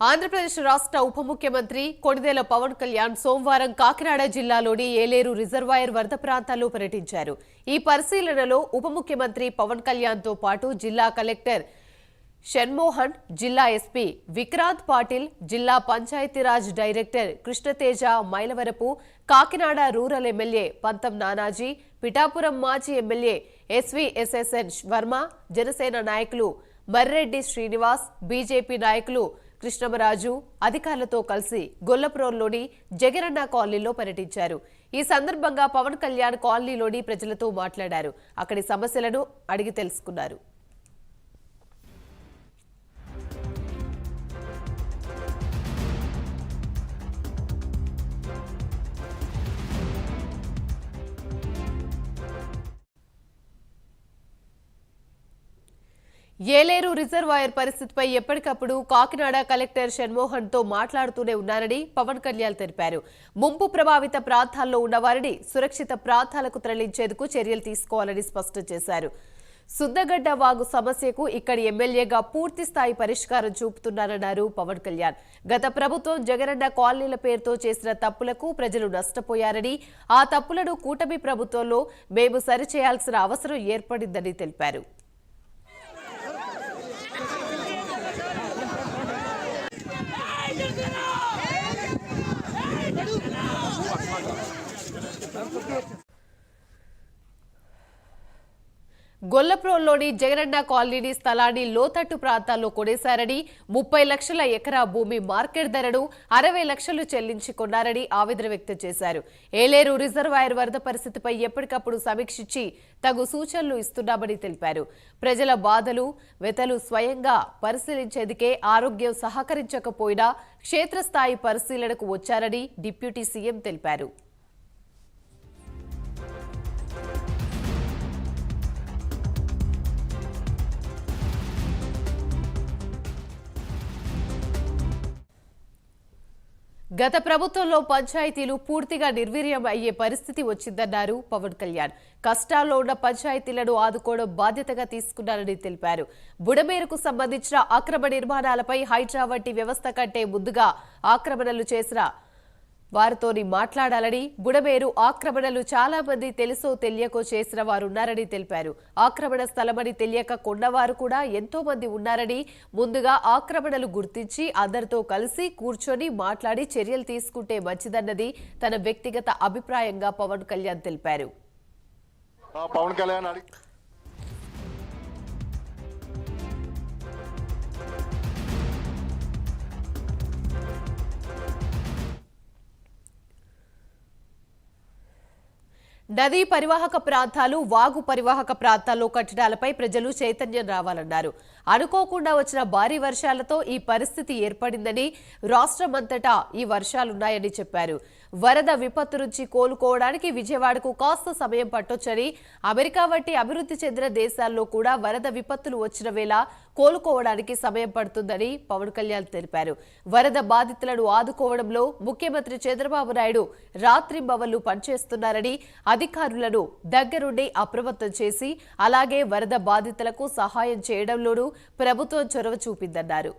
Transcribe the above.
ఆంధ్రప్రదేశ్ రాష్ట్ర ఉప ముఖ్యమంత్రి కొడిదేల పవన్ కళ్యాణ్ సోమవారం కాకినాడ జిల్లాలోని ఏలేరు రిజర్వాయర్ వరద ప్రాంతాల్లో పర్యటించారు. ఈ పరిశీలనలో ఉప ముఖ్యమంత్రి పవన్ కళ్యాణ్తో పాటు జిల్లా కలెక్టర్ షణ్మోహన్ జిల్లా ఎస్పీ విక్రాంత్ పాటిల్ జిల్లా Panchayati Raj director Krishna Teja Mylavarapu Kakinada rural MLA Pantham Nanaji Pithapuram మాజీ ఎమ్మెల్యే ఎస్వీఎస్ఎస్ఎన్ వర్మ జనసేన నాయకులు మర్రెడ్డి శ్రీనివాస్ బీజేపీ నాయకులు కృష్ణమరాజు అధికారులతో కలిసి గొల్లపురంలోని జగనన్న కాలనీలో పర్యటించారు. ఈ సందర్భంగా పవన్ కళ్యాణ్ కాలనీలోని ప్రజలతో మాట్లాడారు. అక్కడి సమస్యలను అడిగి తెలుసుకున్నారు. ఏలేరు రిజర్వాయర్ పరిస్థితిపై ఎప్పటికప్పుడు కాకినాడ కలెక్టర్ షణ్మోహన్తో మాట్లాడుతూనే ఉన్నారని పవన్ కళ్యాణ్ తెలిపారు. ముంపు ప్రభావిత ప్రాంతాల్లో ఉన్నవారిని సురక్షిత ప్రాంతాలకు తరలించేందుకు చర్యలు తీసుకోవాలని స్పష్టం చేశారు. సుద్దగడ్డ వాగు సమస్యకు ఇక్కడి ఎమ్మెల్యేగా పూర్తి స్థాయి పరిష్కారం చూపుతున్నారన్నారు పవన్ కళ్యాణ్. గత ప్రభుత్వం జగనన్న కాలనీల పేరుతో చేసిన తప్పులకు ప్రజలు నష్టపోయారని ఆ తప్పులను కూటమి ప్రభుత్వంలో మేము సరిచేయాల్సిన అవసరం ఏర్పడిందని తెలిపారు. గొల్లప్రోల్లోని జగనన్న కాలనీ స్థలాన్ని లోతట్టు ప్రాంతాల్లో కొనేశారని ముప్పై లక్షల ఎకరా భూమి మార్కెట్ ధరను అరవై లక్షలు చెల్లించి కొన్నారని ఆవేదన వ్యక్తం చేశారు. ఏలేరు రిజర్వాయర్ వరద పరిస్థితిపై ఎప్పటికప్పుడు సమీక్షించి తగు సూచనలు ఇస్తున్నామని తెలిపారు. ప్రజల బాధలు వెతలు స్వయంగా పరిశీలించేందుకే ఆరోగ్యం సహకరించకపోయినా క్షేత్రస్థాయి పరిశీలనకు వచ్చారని డిప్యూటీ సీఎం తెలిపారు. గత ప్రభుత్వంలో పంచాయతీలు పూర్తిగా నిర్వీర్యం అయ్యే పరిస్థితి వచ్చిందన్నారు పవన్ కళ్యాణ్. కష్టాల్లో ఉన్న పంచాయతీలను ఆదుకోవడం బాధ్యతగా తీసుకున్నారని తెలిపారు. బుడమేరుకు సంబంధించిన అక్రమ నిర్మాణాలపై హైడ్రా వంటి వ్యవస్థ కంటే ముందుగా ఆక్రమణలు చేసిన వారితోని మాట్లాడాలని బుడమేరు ఆక్రమణలు చాలా మంది తెలుసో తెలియకో చేసిన వారున్నారని తెలిపారు. ఆక్రమణ స్థలమని తెలియక కొన్నవారు కూడా ఎంతో మంది ఉన్నారని ముందుగా ఆక్రమణలు గుర్తించి అందరితో కలిసి కూర్చొని మాట్లాడి చర్యలు తీసుకుంటే మంచిదన్నది తన వ్యక్తిగత అభిప్రాయంగా పవన్ కళ్యాణ్ తెలిపారు. పవన్ కళ్యాణ్ నదీ పరివాహక ప్రాంతాలు వాగు పరివాహక ప్రాంతాల్లో కట్టడాలపై ప్రజలు చైతన్యం రావాలన్నారు. అనుకోకుండా వచ్చిన భారీ వర్షాలతో ఈ పరిస్థితి ఏర్పడిందని రాష్ట్రమంతటా ఈ వర్షాలున్నాయని చెప్పారు. వరద విపత్తు నుంచి కోలుకోవడానికి విజయవాడకు కాస్త సమయం పట్టొచ్చని అమెరికా వంటి అభివృద్ధి చెందిన దేశాల్లో కూడా వరద విపత్తులు వచ్చిన వేళ కోలుకోవడానికి సమయం పడుతుందని పవన్ కళ్యాణ్ తెలిపారు. వరద బాధితులను ఆదుకోవడంలో ముఖ్యమంత్రి చంద్రబాబు నాయుడు రాత్రింబవళ్ళు పనిచేస్తున్నారని అధికారులను దగ్గరుండి అప్రమత్తం చేసి అలాగే వరద బాధితులకు సహాయం చేయడంలోనూ ప్రభుత్వం చొరవ చూపిందన్నారు.